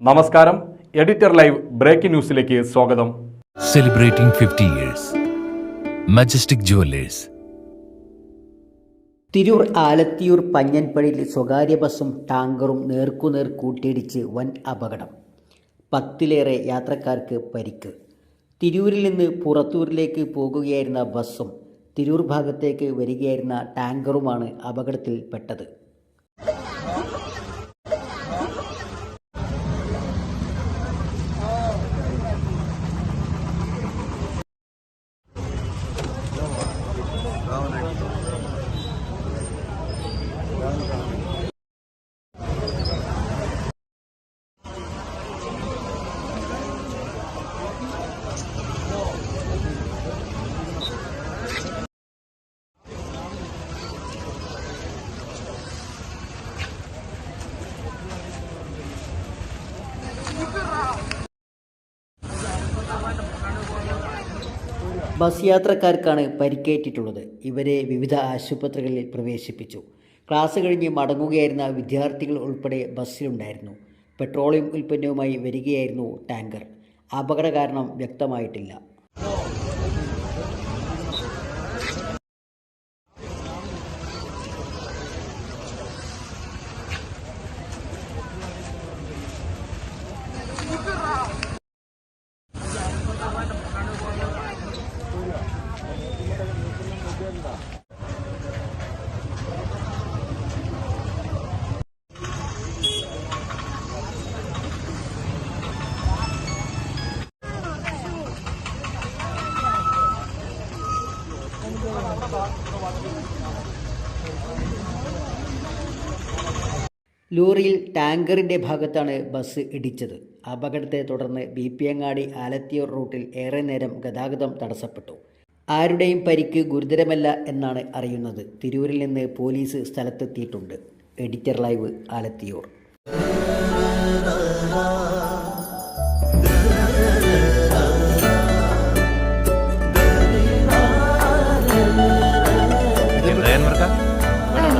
നമസ്കാരം. Editor live breaking ന്യൂസിലേക്ക് സ്വാഗതം. Celebrating fifty years majestic jewellers Tirur Alathiyur പഞ്ഞൻപടിയിൽ സ്വകാര്യ ബസ്സും ടാങ്കറും നേർക്കുനേർ കൂട്ടിയിടിച്ച് വൻ അപകടം. പത്തിലേറെ യാത്രക്കാർക്ക് പരിക്ക്. തിരൂരിൽ നിന്ന് പുറത്തൂരിലേക്ക് പോകുകയായിരുന്ന ബസ്സും തിരൂർ ഭാഗത്തേക്ക് വരികയായിരുന്ന ടാങ്കറുമാണ് അപകടത്തിൽപ്പെട്ടത്. ബസ് യാത്രക്കാർക്കാണ് പരിക്കേറ്റിട്ടുള്ളത്. ഇവരെ വിവിധ ആശുപത്രികളിൽ പ്രവേശിപ്പിച്ചു. ക്ലാസ് കഴിഞ്ഞ് മടങ്ങുകയായിരുന്ന വിദ്യാർത്ഥികൾ ഉൾപ്പെടെ ബസ്സിലുണ്ടായിരുന്നു. പെട്രോളിയം ഉൽപ്പന്നവുമായി വരികയായിരുന്നു ടാങ്കർ. അപകട കാരണം വ്യക്തമായിട്ടില്ല. ലോറിയിൽ ടാങ്കറിന്റെ ഭാഗത്താണ് ബസ് ഇടിച്ചത്. അപകടത്തെ തുടർന്ന് ബി പി അങ്ങാടി ആലത്തിയൂർ റൂട്ടിൽ ഏറെ നേരം ഗതാഗതം തടസ്സപ്പെട്ടു. ആരുടെയും പരിക്ക് ഗുരുതരമല്ല എന്നാണ് അറിയുന്നത്. തിരൂരിൽ നിന്ന് പോലീസ് സ്ഥലത്തെത്തിയിട്ടുണ്ട്. Editor live Alathiyur.